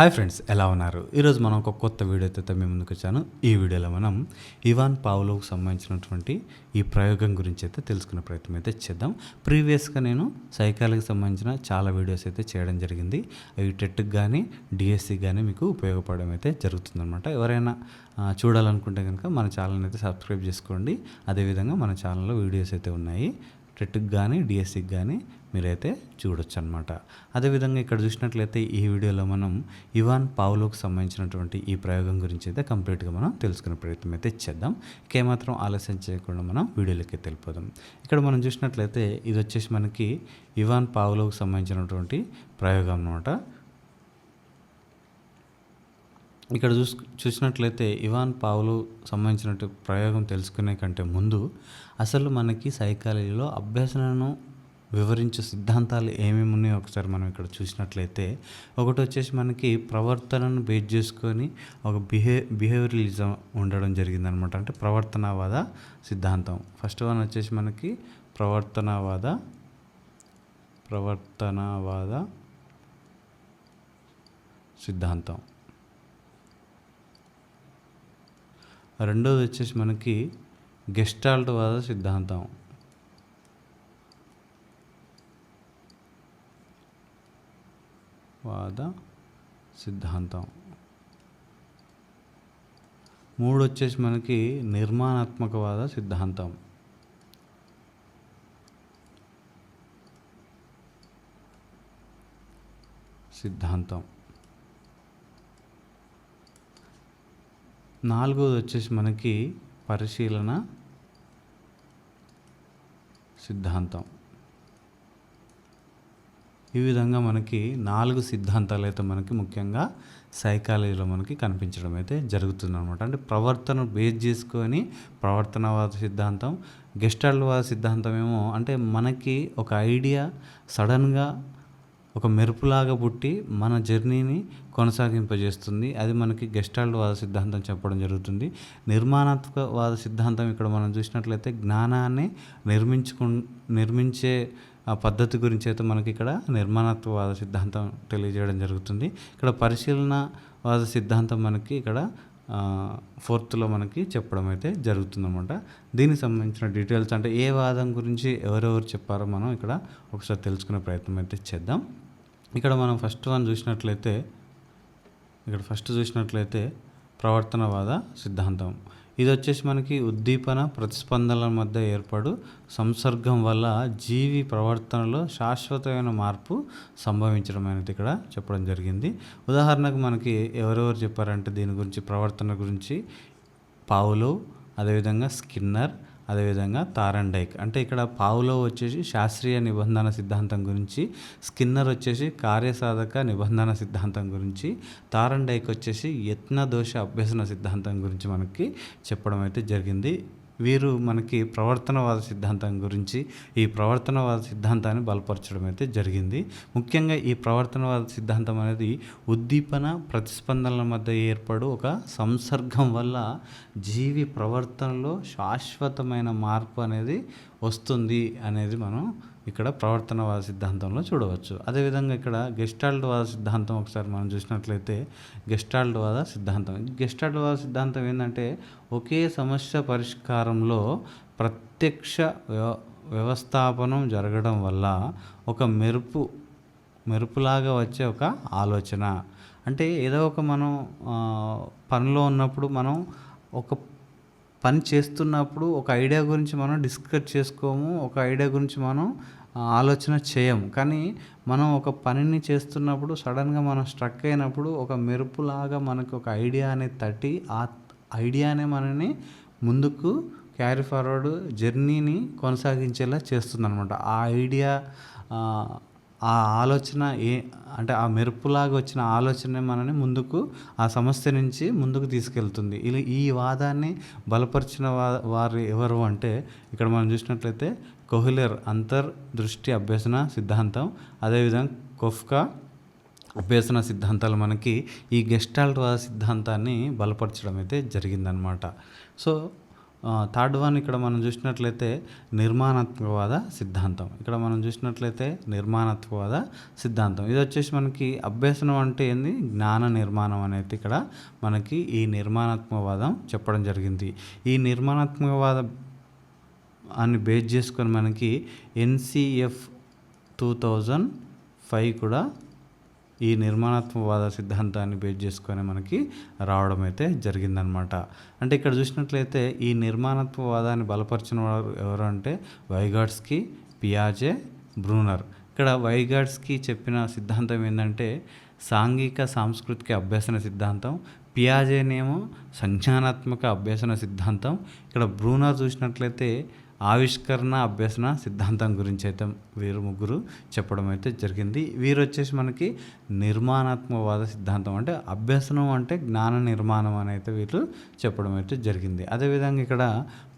Hi friends ఎలా ఉన్నారు? ఈరోజు మనం ఒక కొత్త వీడియోతో అయితే మేము ముందుకు వచ్చాను. ఈ వీడియోలో మనం ఇవాన్ పావులోకి సంబంధించినటువంటి ఈ ప్రయోగం గురించి అయితే తెలుసుకునే ప్రయత్నం అయితే చేద్దాం. ప్రీవియస్గా నేను సైకాలజీకి సంబంధించిన చాలా వీడియోస్ అయితే చేయడం జరిగింది. అవి టెట్కి కానీ డిఎస్సి కానీ మీకు ఉపయోగపడడం అయితే జరుగుతుందనమాట ఎవరైనా చూడాలనుకుంటే కనుక మన ఛానల్ని అయితే సబ్స్క్రైబ్ చేసుకోండి. అదేవిధంగా మన ఛానల్లో వీడియోస్ అయితే ఉన్నాయి. టెట్కి కానీ డిఎస్సికి కానీ మీరైతే చూడొచ్చు అనమాట అదేవిధంగా ఇక్కడ చూసినట్లయితే ఈ వీడియోలో మనం ఇవాన్ పావులోకి సంబంధించినటువంటి ఈ ప్రయోగం గురించి అయితే కంప్లీట్గా మనం తెలుసుకునే ప్రయత్నం అయితే చేద్దాం. ఇంకేమాత్రం ఆలస్యం చేయకుండా మనం వీడియోలోకి వెళ్ళిపోదాం. ఇక్కడ మనం చూసినట్లయితే ఇది వచ్చేసి మనకి ఇవాన్ పావులోకి సంబంధించినటువంటి ప్రయోగం అనమాట ఇక్కడ చూసు చూసినట్లయితే ఇవాన్ పావులు సంబంధించినటువంటి ప్రయోగం తెలుసుకునే కంటే ముందు అసలు మనకి సైకాలజీలో అభ్యసనను వివరించే సిద్ధాంతాలు ఏమేమి ఉన్నాయో ఒకసారి మనం ఇక్కడ చూసినట్లయితే ఒకటి వచ్చేసి మనకి ప్రవర్తనను బేస్ చేసుకొని ఒక బిహే బిహేవియరలిజం ఉండడం జరిగిందనమాట. అంటే ప్రవర్తనవాద సిద్ధాంతం. ఫస్ట్ వన్ వచ్చేసి మనకి ప్రవర్తనవాద ప్రవర్తనవాద సిద్ధాంతం. రెండోది వచ్చేసి మనకి గెస్టాల్ట్ వాద సిద్ధాంతం. వాద సిద్ధాంతం. మూడు వచ్చేసి మనకి నిర్మాణాత్మకవాద సిద్ధాంతం. సిద్ధాంతం. నాలుగోది వచ్చేసి మనకి పరిశీలన సిద్ధాంతం. ఈ విధంగా మనకి నాలుగు సిద్ధాంతాలు అయితే మనకి ముఖ్యంగా సైకాలజీలో మనకి కనిపించడం అయితే జరుగుతుంది అనమాట అంటే ప్రవర్తన బేస్ చేసుకొని ప్రవర్తనవాద సిద్ధాంతం గెస్టాల్వాద సిద్ధాంతం ఏమో అంటే మనకి ఒక ఐడియా సడన్గా ఒక మెరుపులాగా పుట్టి మన జర్నీని కొనసాగింపజేస్తుంది. అది మనకి గెస్టాల్డ్ వాద సిద్ధాంతం చెప్పడం జరుగుతుంది. నిర్మాణాత్మక వాద సిద్ధాంతం ఇక్కడ మనం చూసినట్లయితే జ్ఞానాన్ని నిర్మించుకు నిర్మించే ఆ పద్ధతి గురించి అయితే మనకి ఇక్కడ నిర్మాణత్వవాద సిద్ధాంతం తెలియజేయడం జరుగుతుంది. ఇక్కడ పరిశీలనవాద సిద్ధాంతం మనకి ఇక్కడ ఫోర్త్లో మనకి చెప్పడం అయితే జరుగుతుందన్నమాట. దీనికి సంబంధించిన డీటెయిల్స్ అంటే ఏ వాదం గురించి ఎవరెవరు చెప్పారో మనం ఇక్కడ ఒకసారి తెలుసుకునే ప్రయత్నం అయితే చేద్దాం. ఇక్కడ మనం ఫస్ట్ వన్ చూసినట్లయితే ఇక్కడ ఫస్ట్ చూసినట్లయితే ప్రవర్తనవాద సిద్ధాంతం. ఇది వచ్చేసి మనకి ఉద్దీపన ప్రతిస్పందనల మధ్య ఏర్పడు సంసర్గం వల్ల జీవి ప్రవర్తనలో శాశ్వతమైన మార్పు సంభవించడం అనేది ఇక్కడ చెప్పడం జరిగింది. ఉదాహరణకు మనకి ఎవరెవరు చెప్పారంటే దీని గురించి ప్రవర్తన గురించి పావులో అదేవిధంగా స్కిన్నర్ అదేవిధంగా తారండైక్. అంటే ఇక్కడ పావులో వచ్చేసి శాస్త్రీయ నిబంధన సిద్ధాంతం గురించి స్కిన్నర్ వచ్చేసి కార్యసాధక నిబంధన సిద్ధాంతం గురించి తారండైక్ వచ్చేసి యత్న దోష అభ్యసన సిద్ధాంతం గురించి మనకి చెప్పడం అయితే జరిగింది. వీరు మనకి ప్రవర్తనవాద సిద్ధాంతం గురించి ఈ ప్రవర్తనవాద సిద్ధాంతాన్ని బలపరచడం అయితే జరిగింది. ముఖ్యంగా ఈ ప్రవర్తనవాద సిద్ధాంతం అనేది ఉద్దీపన ప్రతిస్పందనల మధ్య ఏర్పడు ఒక సంసర్గం వల్ల జీవి ప్రవర్తనలో శాశ్వతమైన మార్పు అనేది వస్తుంది అనేది మనం ఇక్కడ ప్రవర్తనవాద సిద్ధాంతంలో చూడవచ్చు. అదేవిధంగా ఇక్కడ గెస్టాల్డ్ వాద సిద్ధాంతం ఒకసారి మనం చూసినట్లయితే గెస్టాల్డ్ వాద సిద్ధాంతం. గెస్టాల్డ్ వాద సిద్ధాంతం ఏంటంటే ఒకే సమస్య పరిష్కారంలో ప్రత్యక్ష వ్యవ వ్యవస్థాపనం జరగడం వల్ల ఒక మెరుపు మెరుపులాగా వచ్చే ఒక ఆలోచన. అంటే ఏదో ఒక మనం పనిలో ఉన్నప్పుడు మనం ఒక పని చేస్తున్నప్పుడు ఒక ఐడియా గురించి మనం డిస్కస్ చేసుకోము ఒక ఐడియా గురించి మనం ఆలోచన చేయము. కానీ మనం ఒక పనిని చేస్తున్నప్పుడు సడన్గా మనం స్ట్రక్ అయినప్పుడు ఒక మెరుపులాగా మనకు ఒక ఐడియా అనేది తట్టి ఆ ఐడియానే మనని ముందుకు క్యారీ ఫార్వర్డ్ జర్నీని కొనసాగించేలా చేస్తుందన్నమాట. ఆ ఐడియా ఆ, ఆలోచన ఏ అంటే ఆ మెరుపులాగా వచ్చిన ఆలోచనే మనని ముందుకు ఆ సమస్య నుంచి ముందుకు తీసుకెళ్తుంది. ఇలా ఈ వాదాన్ని బలపరిచిన వా వారు ఎవరు అంటే ఇక్కడ మనం చూసినట్లయితే కోహిలర్ అంతర్ దృష్టి అభ్యసన సిద్ధాంతం అదేవిధంగా కొఫ్కా అభ్యసన సిద్ధాంతాలు మనకి ఈ గెస్టాల్ట్ వాద సిద్ధాంతాన్ని బలపరచడం అయితే జరిగిందనమాట సో థర్డ్ వన్ ఇక్కడ మనం చూసినట్లయితే నిర్మాణాత్మకవాద సిద్ధాంతం. ఇక్కడ మనం చూసినట్లయితే నిర్మాణాత్మకవాద సిద్ధాంతం. ఇది వచ్చేసి మనకి అభ్యసనం అంటే ఏంది? జ్ఞాన నిర్మాణం అనేది ఇక్కడ మనకి ఈ నిర్మాణాత్మకవాదం చెప్పడం జరిగింది. ఈ నిర్మాణాత్మకవాద అని బేస్ చేసుకొని మనకి ఎన్సిఎఫ్ టూ థౌజండ్ ఫైవ్ కూడా ఈ నిర్మాణాత్మకవాద సిద్ధాంతాన్ని బేస్ చేసుకొని మనకి రావడం అయితే జరిగిందనమాట అంటే ఇక్కడ చూసినట్లయితే ఈ నిర్మాణాత్మకవాదాన్ని బలపరిచిన వారు ఎవరు అంటే వైగాడ్స్కి పియాజే బ్రూనర్ ఇక్కడ వైగాడ్స్కి చెప్పిన సిద్ధాంతం ఏంటంటే సాంఘిక సాంస్కృతిక అభ్యసన సిద్ధాంతం పియాజేనేమో సంజ్ఞానాత్మక అభ్యసన సిద్ధాంతం. ఇక్కడ బ్రూనర్ చూసినట్లయితే ఆవిష్కరణ అభ్యసన సిద్ధాంతం గురించి అయితే వీరు ముగ్గురు చెప్పడం అయితే జరిగింది. వీరు వచ్చేసి మనకి నిర్మాణాత్మకవాద సిద్ధాంతం అంటే అభ్యసనం అంటే జ్ఞాన నిర్మాణం అని అయితే వీళ్ళు చెప్పడం అయితే జరిగింది. అదేవిధంగా ఇక్కడ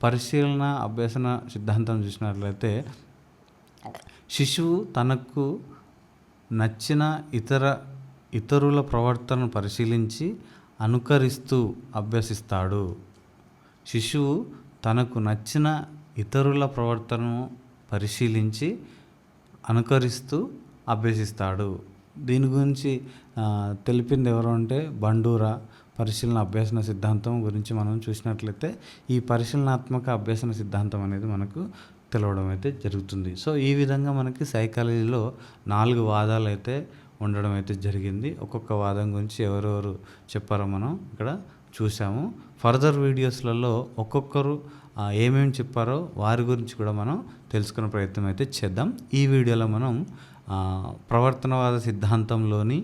పరిశీలన అభ్యసన సిద్ధాంతం చూసినట్లయితే శిశువు తనకు నచ్చిన ఇతర ఇతరుల ప్రవర్తనను పరిశీలించి అనుకరిస్తూ అభ్యసిస్తాడు. శిశువు తనకు నచ్చిన ఇతరుల ప్రవర్తనను పరిశీలించి అనుకరిస్తూ అభ్యసిస్తాడు. దీని గురించి తెలిపింది ఎవరు అంటే బండూరా పరిశీలన అభ్యసన సిద్ధాంతం గురించి మనం చూసినట్లయితే ఈ పరిశీలనాత్మక అభ్యసన సిద్ధాంతం అనేది మనకు తెలవడం అయితే జరుగుతుంది. సో ఈ విధంగా మనకి సైకాలజీలో నాలుగు వాదాలు అయితే ఉండడం అయితే జరిగింది. ఒక్కొక్క వాదం గురించి ఎవరెవరు చెప్పారో మనం ఇక్కడ చూసాము ఫర్దర్ వీడియోస్లలో ఒక్కొక్కరు ఏమేమి చెప్పారో వారి గురించి కూడా మనం తెలుసుకునే ప్రయత్నం అయితే చేద్దాం. ఈ వీడియోలో మనం ప్రవర్తనవాద సిద్ధాంతంలోని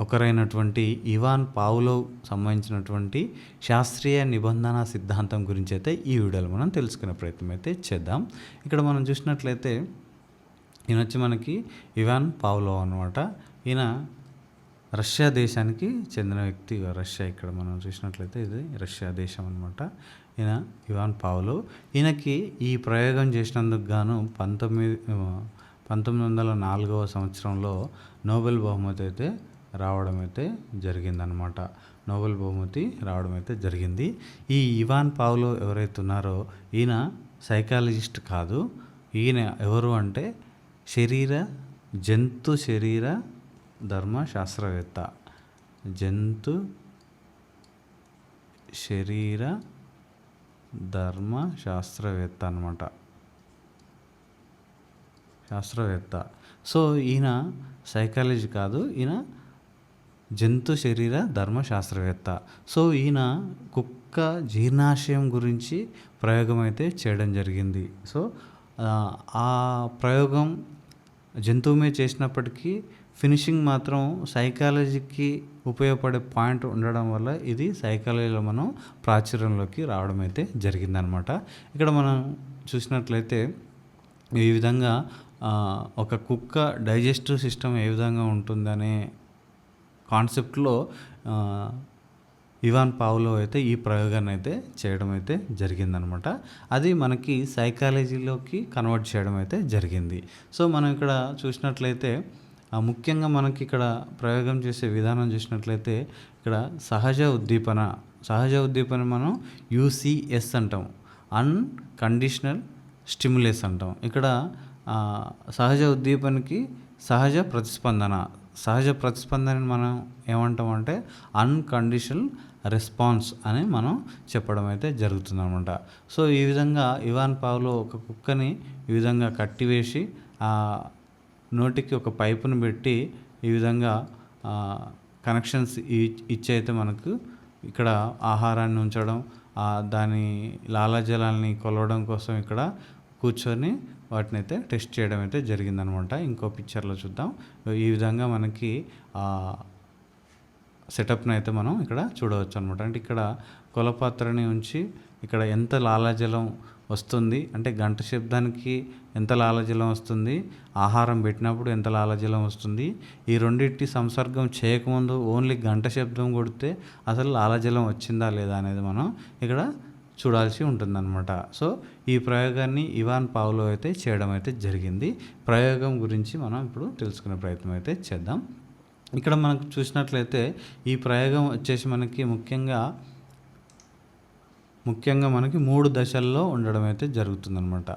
ఒకరైనటువంటి ఇవాన్ పావులో సంబంధించినటువంటి శాస్త్రీయ నిబంధన సిద్ధాంతం గురించి అయితే ఈ వీడియోలో మనం తెలుసుకునే ప్రయత్నం అయితే చేద్దాం. ఇక్కడ మనం చూసినట్లయితే ఈయన వచ్చి మనకి ఇవాన్ పావులో అనమాట ఈయన రష్యా దేశానికి చెందిన వ్యక్తి రష్యా ఇక్కడ మనం చూసినట్లయితే ఇది రష్యా దేశం అనమాట ఈయన ఇవాన్ పావులు. ఈయనకి ఈ ప్రయోగం చేసినందుకు గాను పంతొమ్మిది పంతొమ్మిది వందల నాలుగవ సంవత్సరంలో నోబెల్ బహుమతి అయితే రావడం అయితే జరిగిందనమాట నోబెల్ బహుమతి రావడం అయితే జరిగింది. ఈ ఇవాన్ పావులో ఎవరైతే ఉన్నారో ఈయన సైకాలజిస్ట్ కాదు. ఈయన ఎవరు అంటే శరీర జంతు శరీర ధర్మ శాస్త్రవేత్త జంతు శరీర ధర్మ శాస్త్రవేత్త అనమాట శాస్త్రవేత్త. సో ఈయన సైకాలజీ కాదు ఈయన జంతు శరీర ధర్మ శాస్త్రవేత్త. సో ఈయన కుక్క జీర్ణాశయం గురించి ప్రయోగం అయితే చేయడం జరిగింది. సో ఆ, ప్రయోగం జంతువు మీద చేసినప్పటికీ ఫినిషింగ్ మాత్రం సైకాలజీకి ఉపయోగపడే పాయింట్ ఉండడం వల్ల ఇది సైకాలజీలో మనం ప్రాచుర్యంలోకి రావడం అయితే జరిగిందనమాట. ఇక్కడ మనం చూసినట్లయితే ఈ విధంగా ఒక కుక్క డైజెస్టివ్ సిస్టమ్ ఏ విధంగా ఉంటుందనే కాన్సెప్ట్లో ఇవాన్ పావులో అయితే ఈ ప్రయోగాన్ని అయితే చేయడం అయితే జరిగిందనమాట. అది మనకి సైకాలజీలోకి కన్వర్ట్ చేయడం అయితే జరిగింది. సో మనం ఇక్కడ చూసినట్లయితే ముఖ్యంగా మనకి ఇక్కడ ప్రయోగం చేసే విధానం చూసినట్లయితే ఇక్కడ సహజ ఉద్దీపన సహజ ఉద్దీపన మనం యూసిఎస్ అంటాం అన్కండిషనల్ స్టిమ్యులేస్ అంటాం ఇక్కడ సహజ ఉద్దీపనకి సహజ ప్రతిస్పందన సహజ ప్రతిస్పందనని మనం ఏమంటాం అంటే అన్కండిషనల్ రెస్పాన్స్ అని మనం చెప్పడం అయితే జరుగుతుందన్నమాట. సో ఈ విధంగా ఇవాన్ పావులో ఒక కుక్కని ఈ విధంగా కట్టివేసి నోటికి ఒక పైపును పెట్టి ఈ విధంగా కనెక్షన్స్ ఇ- ఇచ్చి అయితే మనకు ఇక్కడ ఆహారాన్ని ఉంచడం దాని లాలాజలాల్ని కొలవడం కోసం ఇక్కడ కూర్చొని వాటిని అయితే టెస్ట్ చేయడం అయితే జరిగిందనమాట. ఇంకో పిక్చర్లో చూద్దాం. ఈ విధంగా మనకి సెటప్ని అయితే మనం ఇక్కడ చూడవచ్చు అనమాట అంటే ఇక్కడ కొలపాత్రని ఉంచి ఇక్కడ ఎంత లాలాజలం వస్తుంది. అంటే గంట శబ్దానికి ఎంత లాలజలం వస్తుంది? ఆహారం పెట్టినప్పుడు ఎంత లాలజలం వస్తుంది? ఈ రెండింటి సంసర్గం చేయకముందు ఓన్లీ గంట శబ్దం కొడితే అసలు లాలజలం వచ్చిందా లేదా అనేది మనం ఇక్కడ చూడాల్సి ఉంటుందన్నమాట. సో ఈ ప్రయోగాన్ని ఇవాన్ పావులో అయితే చేయడం అయితే జరిగింది. ప్రయోగం గురించి మనం ఇప్పుడు తెలుసుకునే ప్రయత్నం అయితే చేద్దాం. ఇక్కడ మనకు చూసినట్లయితే ఈ ప్రయోగం వచ్చేసి మనకి ముఖ్యంగా ముఖ్యంగా మనకి మూడు దశల్లో ఉండడం అయితే జరుగుతుందనమాట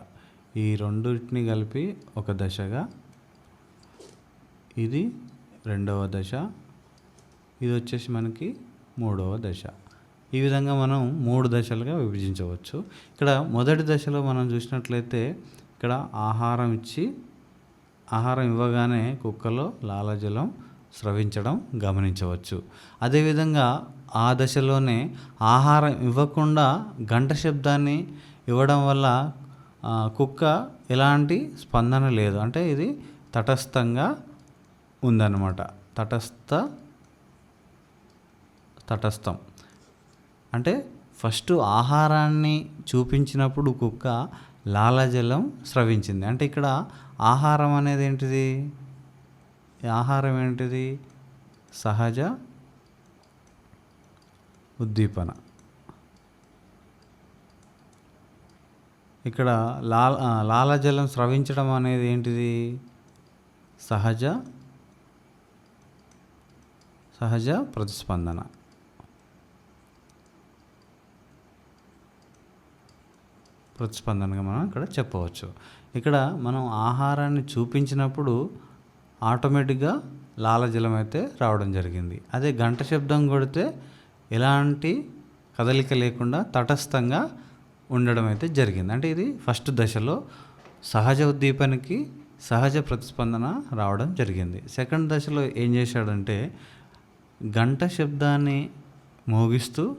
ఈ రెండింటిని కలిపి ఒక దశగా ఇది రెండవ దశ ఇది వచ్చేసి మనకి మూడవ దశ. ఈ విధంగా మనం మూడు దశలుగా విభజించవచ్చు. ఇక్కడ మొదటి దశలో మనం చూసినట్లయితే ఇక్కడ ఆహారం ఇచ్చి ఆహారం ఇవ్వగానే కుక్కలో లాలజలం స్రవించడం గమనించవచ్చు. అదేవిధంగా ఆ దశలోనే ఆహారం ఇవ్వకుండా గంట శబ్దాన్ని ఇవ్వడం వల్ల కుక్క ఎలాంటి స్పందన లేదు. అంటే ఇది తటస్థంగా ఉందన్నమాట. తటస్థ తటస్థం. అంటే ఫస్ట్ ఆహారాన్ని చూపించినప్పుడు కుక్క లాలజలం స్రవించింది. అంటే ఇక్కడ ఆహారం అనేది ఏంటిది? ఆహారం ఏంటిది? సహజ ఉద్దీపన. ఇక్కడ లాల లాలజలం స్రవించడం అనేది ఏంటిది? సహజ సహజ ప్రతిస్పందన. ప్రతిస్పందనగా మనం ఇక్కడ చెప్పవచ్చు. ఇక్కడ మనం ఆహారాన్ని చూపించినప్పుడు ఆటోమేటిక్గా లాలజలం అయితే రావడం జరిగింది. అదే గంట శబ్దం కొడితే ఎలాంటి కదలిక లేకుండా తటస్థంగా ఉండడం అయితే జరిగింది. అంటే ఇది ఫస్ట్ దశలో సహజ ఉద్దీపనకి సహజ ప్రతిస్పందన రావడం జరిగింది. సెకండ్ దశలో ఏం చేశాడంటే గంట శబ్దాన్ని మోగిస్తూ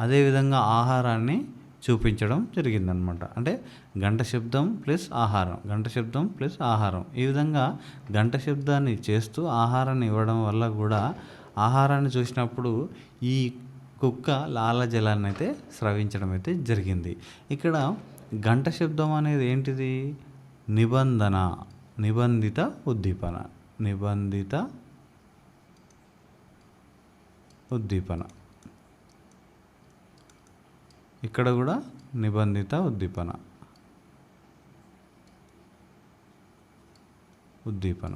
అదేవిధంగా ఆహారాన్ని చూపించడం జరిగిందనమాట. అంటే గంట శబ్దం ప్లస్ ఆహారం గంట శబ్దం ప్లస్ ఆహారం. ఈ విధంగా గంట శబ్దాన్ని చేస్తూ ఆహారాన్ని ఇవ్వడం వల్ల కూడా ఆహారాన్ని చూసినప్పుడు ఈ కుక్క లాలజలాన్ని అయితే స్రవించడం అయితే జరిగింది. ఇక్కడ గంట శబ్దం అనేది ఏంటిది? నిబంధన నిబంధిత ఉద్దీపన నిబంధిత ఉద్దీపన. ఇక్కడ కూడా నిబంధిత ఉద్దీపన. ఉద్దీపన.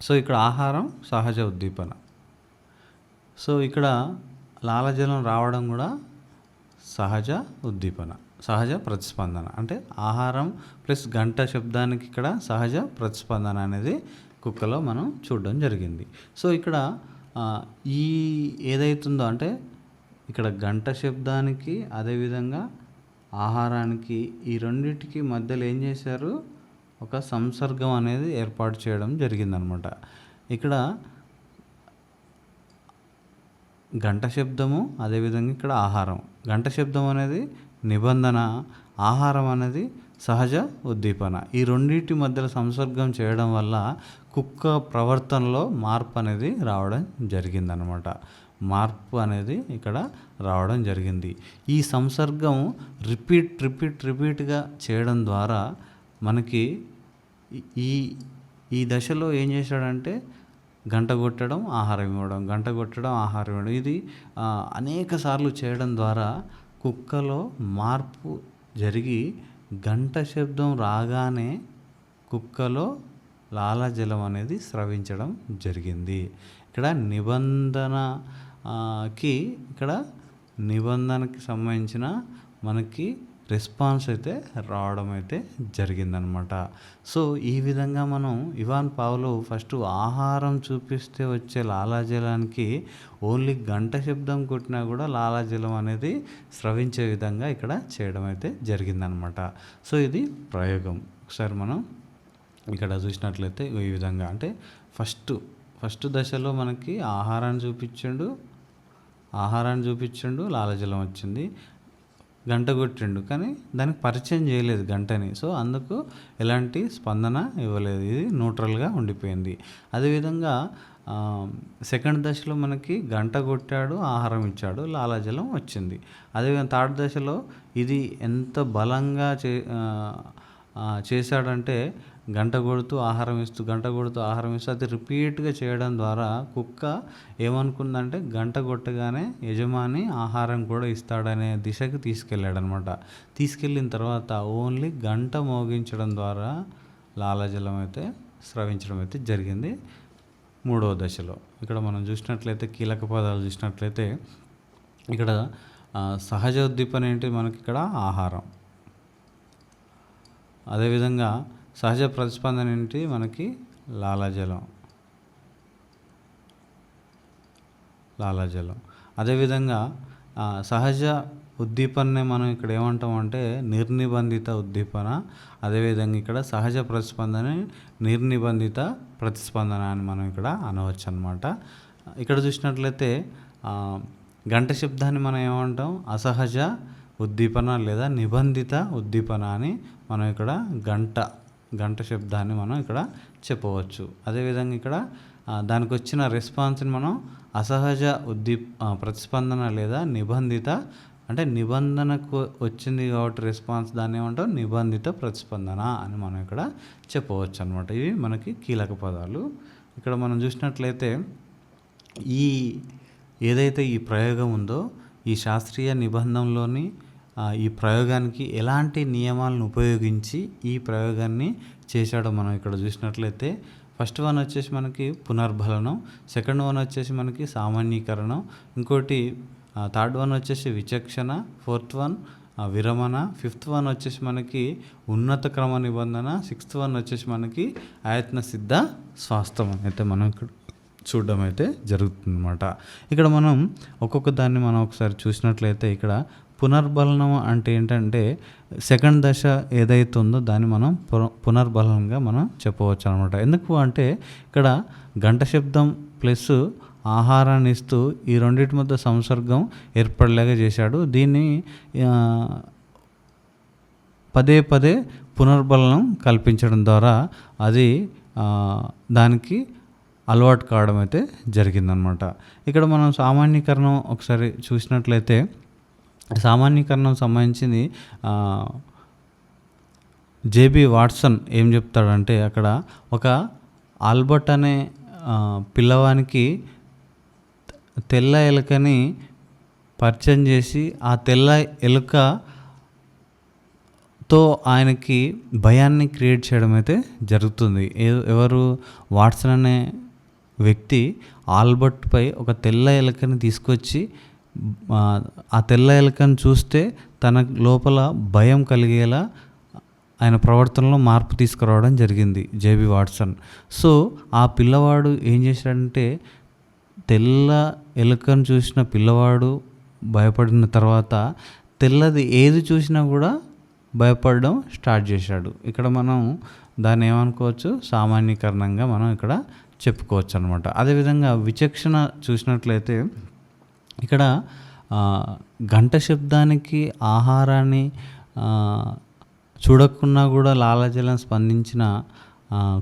సో ఇక్కడ ఆహారం సహజ ఉద్దీపన. సో ఇక్కడ లాలజలం రావడం కూడా సహజ ఉద్దీపన సహజ ప్రతిస్పందన. అంటే ఆహారం ప్లస్ గంట శబ్దానికి ఇక్కడ సహజ ప్రతిస్పందన అనేది కుక్కలో మనం చూడడం జరిగింది. సో ఇక్కడ ఈ ఏదైతుందో అంటే ఇక్కడ గంట శబ్దానికి అదేవిధంగా ఆహారానికి ఈ రెండింటికి మధ్యలో ఏం చేశారు? ఒక సంసర్గం అనేది ఏర్పాటు చేయడం జరిగిందనమాట. ఇక్కడ గంట శబ్దము అదేవిధంగా ఇక్కడ ఆహారం. గంట శబ్దం అనేది నిబంధన ఆహారం అనేది సహజ ఉద్దీపన. ఈ రెండింటి మధ్యలో సంసర్గం చేయడం వల్ల కుక్క ప్రవర్తనలో మార్పు అనేది రావడం జరిగిందనమాట. మార్పు అనేది ఇక్కడ రావడం జరిగింది. ఈ సంసర్గం రిపీట్ రిపీట్ రిపీట్గా చేయడం ద్వారా మనకి ఈ ఈ దశలో ఏం చేశాడంటే గంట కొట్టడం ఆహారం ఇవ్వడం గంట కొట్టడం ఆహారం ఇవ్వడం. ఇది అనేక సార్లు చేయడం ద్వారా కుక్కలో మార్పు జరిగి గంట శబ్దం రాగానే కుక్కలో లాలాజలం అనేది స్రవించడం జరిగింది. ఇక్కడ నిబంధనకి ఇక్కడ నిబంధనకి సంబంధించిన మనకి రెస్పాన్స్ అయితే రావడం అయితే జరిగిందనమాట. సో ఈ విధంగా మనం ఇవాన్ పావులు ఫస్ట్ ఆహారం చూపిస్తే వచ్చే లాలాజలానికి ఓన్లీ గంట శబ్దం కొట్టినా కూడా లాలాజలం అనేది స్రవించే విధంగా ఇక్కడ చేయడం అయితే జరిగిందనమాట. సో ఇది ప్రయోగం. ఒకసారి మనం ఇక్కడ చూసినట్లయితే ఈ విధంగా అంటే ఫస్ట్ ఫస్ట్ దశలో మనకి ఆహారాన్ని చూపించిండు ఆహారాన్ని చూపించిండు లాలజలం వచ్చింది. గంట కొట్టిండు. కానీ దానికి పరిచయం చేయలేదు గంటని. సో అందుకు ఎలాంటి స్పందన ఇవ్వలేదు. ఇది న్యూట్రల్గా ఉండిపోయింది. అదేవిధంగా సెకండ్ దశలో మనకి గంట కొట్టాడు ఆహారం ఇచ్చాడు లాలాజలం వచ్చింది. అదేవిధంగా థర్డ్ దశలో ఇది ఎంత బలంగా చే చేశాడంటే గంట కొడుతూ ఆహారం ఇస్తూ గంట కొడుతూ ఆహారం ఇస్తూ అది రిపీట్గా చేయడం ద్వారా కుక్క ఏమనుకుందంటే గంట కొట్టగానే యజమాని ఆహారం కూడా ఇస్తాడనే దిశకి తీసుకెళ్ళాడు అనమాట తీసుకెళ్ళిన తర్వాత ఓన్లీ గంట మోగించడం ద్వారా లాలాజలం అయితే స్రవించడం అయితే జరిగింది మూడవ దశలో. ఇక్కడ మనం చూసినట్లయితే కీలక పదాలు చూసినట్లయితే ఇక్కడ సహజ ఉద్దీపన ఏంటి మనకి ఇక్కడ ఆహారం. అదేవిధంగా సహజ ప్రతిస్పందన ఏంటి? మనకి లాలాజలం. లాలాజలం. అదేవిధంగా సహజ ఉద్దీపనని మనం ఇక్కడ ఏమంటాం అంటే నిర్నిబంధిత ఉద్దీపన. అదేవిధంగా ఇక్కడ సహజ ప్రతిస్పందన నిర్నిబంధిత ప్రతిస్పందన అని మనం ఇక్కడ అనవచ్చు అనమాట ఇక్కడ చూసినట్లయితే గంట శబ్దాన్ని మనం ఏమంటాం? అసహజ ఉద్దీపన లేదా నిబంధిత ఉద్దీపన అని మనం ఇక్కడ గంట గంట శబ్దాన్ని మనం ఇక్కడ చెప్పవచ్చు. అదేవిధంగా ఇక్కడ దానికి వచ్చిన రెస్పాన్స్ని మనం అసహజ ఉద్దీప్ ప్రతిస్పందన లేదా నిబంధిత అంటే నిబంధనకు వచ్చింది కాబట్టి రెస్పాన్స్ దాన్ని ఏమంటాం? నిబంధిత ప్రతిస్పందన అని మనం ఇక్కడ చెప్పవచ్చు అనమాట ఇవి మనకి కీలక పదాలు. ఇక్కడ మనం చూసినట్లయితే ఈ ఏదైతే ఈ ప్రయోగం ఉందో ఈ శాస్త్రీయ నిబంధంలోని ఈ ప్రయోగానికి ఎలాంటి నియమాలను ఉపయోగించి ఈ ప్రయోగాన్ని చేశాడో మనం ఇక్కడ చూసినట్లయితే ఫస్ట్ వన్ వచ్చేసి మనకి పునర్బలనం సెకండ్ వన్ వచ్చేసి మనకి సామాన్యీకరణం ఇంకోటి థర్డ్ వన్ వచ్చేసి విచక్షణ ఫోర్త్ వన్ విరమణ ఫిఫ్త్ వన్ వచ్చేసి మనకి ఉన్నత క్రమ నిబంధన సిక్స్త్ వన్ వచ్చేసి మనకి ఆయత్న సిద్ధ స్వాస్థం అయితే మనం ఇక్కడ చూడడం అయితే జరుగుతుందన్నమాట. ఇక్కడ మనం ఒక్కొక్క దాన్ని మనం ఒకసారి చూసినట్లయితే ఇక్కడ పునర్బలనం అంటే ఏంటంటే సెకండ్ దశ ఏదైతే ఉందో దాన్ని మనం పున పునర్బలనంగా మనం చెప్పవచ్చు అనమాట ఎందుకు అంటే ఇక్కడ గంట శబ్దం ప్లస్ ఆహారాన్ని ఇస్తూ ఈ రెండింటి మధ్య సంసర్గం ఏర్పడేలాగా చేశాడు. దీన్ని పదే పదే పునర్బలనం కల్పించడం ద్వారా అది దానికి అలవాటు కావడం అయితే జరిగిందనమాట ఇక్కడ మనం సామాన్యీకరణం ఒకసారి చూసినట్లయితే సామాన్యీకరణం సంబంధించింది జేబీ వాట్సన్ ఏం చెప్తాడంటే అక్కడ ఒక ఆల్బర్ట్ అనే పిల్లవానికి తెల్ల ఎలుకని పరిచయం చేసి ఆ తెల్ల ఎలుక తో ఆయనకి భయాన్ని క్రియేట్ చేయడం అయితే జరుగుతుంది. ఎవరు? వాట్సన్ అనే వ్యక్తి ఆల్బర్ట్పై ఒక తెల్ల ఎలుకని తీసుకొచ్చి ఆ, తెల్ల ఎలుకను చూస్తే తన లోపల భయం కలిగేలా ఆయన ప్రవర్తనలో మార్పు తీసుకురావడం జరిగింది జేబీ వాట్సన్. సో ఆ పిల్లవాడు ఏం చేశాడంటే తెల్ల ఎలుకను చూసిన పిల్లవాడు భయపడిన తర్వాత తెల్లది ఏది చూసినా కూడా భయపడడం స్టార్ట్ చేశాడు. ఇక్కడ మనం దాన్ని ఏమనుకోవచ్చు? సామాన్యీకరణంగా మనం ఇక్కడ చెప్పుకోవచ్చు అనమాట అదేవిధంగా విచక్షణ చూసినట్లయితే ఇక్కడ ఘంట గంట శబ్దానికి ఆహారాన్ని చూడకున్నా కూడా లాలాజలం స్పందించిన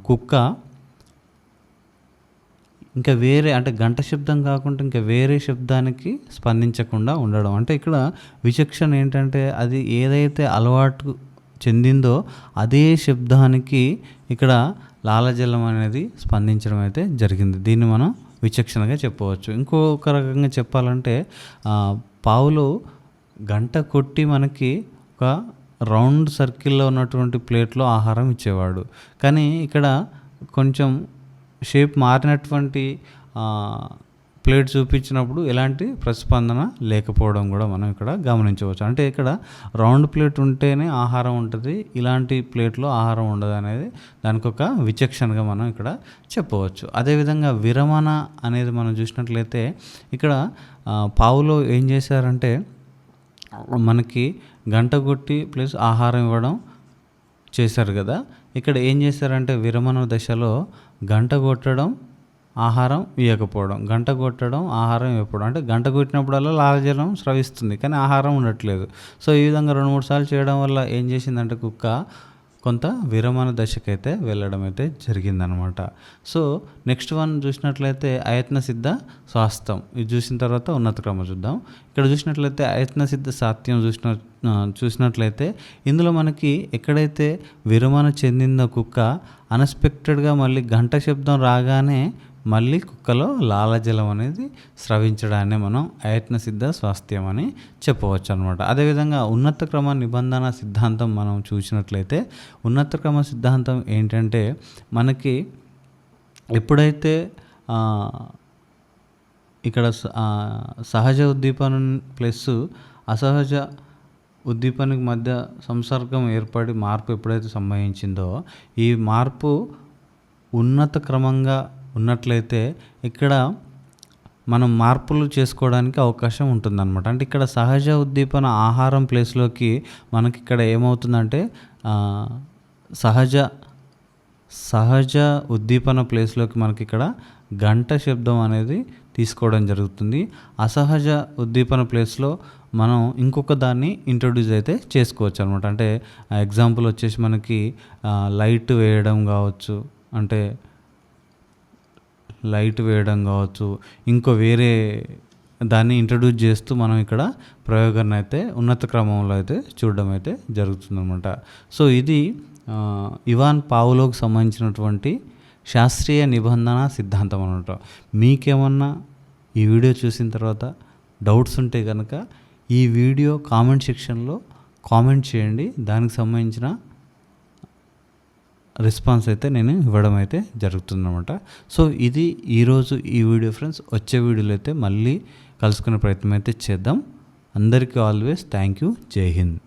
కుక్క ఇంకా వేరే అంటే గంట శబ్దం కాకుండా ఇంకా వేరే శబ్దానికి స్పందించకుండా ఉండడం. అంటే ఇక్కడ విచక్షణ ఏంటంటే అది ఏదైతే అలవాటు చెందిందో అదే శబ్దానికి ఇక్కడ లాలజలం అనేది స్పందించడం అయితే జరిగింది. దీన్ని మనం విచక్షణగా చెప్పవచ్చు. ఇంకొక రకంగా చెప్పాలంటే పావులు గంట కొట్టి మనకి ఒక రౌండ్ సర్కిల్లో ఉన్నటువంటి ప్లేట్లో ఆహారం ఇచ్చేవాడు. కానీ ఇక్కడ కొంచెం షేప్ మారినటువంటి ప్లేట్ చూపించినప్పుడు ఎలాంటి ప్రతిస్పందన లేకపోవడం కూడా మనం ఇక్కడ గమనించవచ్చు. అంటే ఇక్కడ రౌండ్ ప్లేట్ ఉంటేనే ఆహారం ఉంటుంది ఇలాంటి ప్లేట్లో ఆహారం ఉండదు అనేది దానికి ఒక విచక్షణగా మనం ఇక్కడ చెప్పవచ్చు. అదేవిధంగా విరమణ అనేది మనం చూసినట్లయితే ఇక్కడ పావులో ఏం చేశారంటే మనకి గంట కొట్టి ప్లస్ ఆహారం ఇవ్వడం చేశారు కదా. ఇక్కడ ఏం చేశారంటే విరమణ దశలో గంట కొట్టడం ఆహారం ఇవ్వకపోవడం గంట కొట్టడం ఆహారం ఇవ్వకపోవడం. అంటే గంట కొట్టినప్పుడల్లా లాలజలం స్రవిస్తుంది కానీ ఆహారం ఉండట్లేదు. సో ఈ విధంగా రెండు మూడు సార్లు చేయడం వల్ల ఏం చేసిందంటే కుక్క కొంత విరమణ దశకైతే వెళ్ళడం అయితే జరిగిందనమాట. సో నెక్స్ట్ వన్ చూసినట్లయితే అయత్న సిద్ధ స్వాస్థం ఇది చూసిన తర్వాత ఉన్నత క్రమం చూద్దాం. ఇక్కడ చూసినట్లయితే అయత్న సిద్ధ సాత్యం చూసిన చూసినట్లయితే ఇందులో మనకి ఎక్కడైతే విరమణ చెందిందో కుక్క అన్ఎక్స్పెక్టెడ్గా మళ్ళీ గంట శబ్దం రాగానే మళ్ళీ కుక్కలో లాలజలం అనేది స్రవించడాన్ని మనం అయత్న సిద్ధ స్వాస్థ్యం అని చెప్పవచ్చు అనమాట అదేవిధంగా ఉన్నత క్రమ నిబంధన సిద్ధాంతం మనం చూసినట్లయితే ఉన్నత క్రమ సిద్ధాంతం ఏంటంటే మనకి ఎప్పుడైతే ఇక్కడ స- సహజ ఉద్దీపన ప్లస్ అసహజ ఉద్దీపనకి మధ్య సంసర్గం ఏర్పడి మార్పు ఎప్పుడైతే సంభవించిందో ఈ మార్పు ఉన్నత క్రమంగా ఉన్నట్లయితే ఇక్కడ మనం మార్పులు చేసుకోవడానికి అవకాశం ఉంటుందన్నమాట. అంటే ఇక్కడ సహజ ఉద్దీపన ఆహారం ప్లేస్లోకి మనకి ఇక్కడ ఏమవుతుందంటే సహజ సహజ ఉద్దీపన ప్లేస్లోకి మనకి ఇక్కడ గంట శబ్దం అనేది తీసుకోవడం జరుగుతుంది. అసహజ ఉద్దీపన ప్లేస్లో మనం ఇంకొక దాన్ని ఇంట్రొడ్యూస్ అయితే చేసుకోవచ్చు అనమాట అంటే ఎగ్జాంపుల్ వచ్చేసి మనకి లైట్ వేయడం కావచ్చు అంటే లైట్ వేయడం కావచ్చు ఇంకో వేరే దాన్ని ఇంట్రడ్యూస్ చేస్తూ మనం ఇక్కడ ప్రయోగాన్ని అయితే ఉన్నత క్రమంలో అయితే చూడడం అయితే జరుగుతుందన్నమాట. సో ఇది ఇవాన్ పావులోకి సంబంధించినటువంటి శాస్త్రీయ నిబంధన సిద్ధాంతం అనమాట మీకేమన్నా ఈ వీడియో చూసిన తర్వాత డౌట్స్ ఉంటే కనుక ఈ వీడియో కామెంట్ సెక్షన్లో కామెంట్ చేయండి. దానికి సంబంధించిన రెస్పాన్స్ అయితే నేను ఇవ్వడం అయితే జరుగుతుందన్నమాట. సో ఇది ఈరోజు ఈ వీడియో ఫ్రెండ్స్ వచ్చే వీడియోలో అయితే మళ్ళీ కలుసుకునే ప్రయత్నం అయితే చేద్దాం. అందరికీ ఆల్వేస్ థ్యాంక్ యూ జై హింద్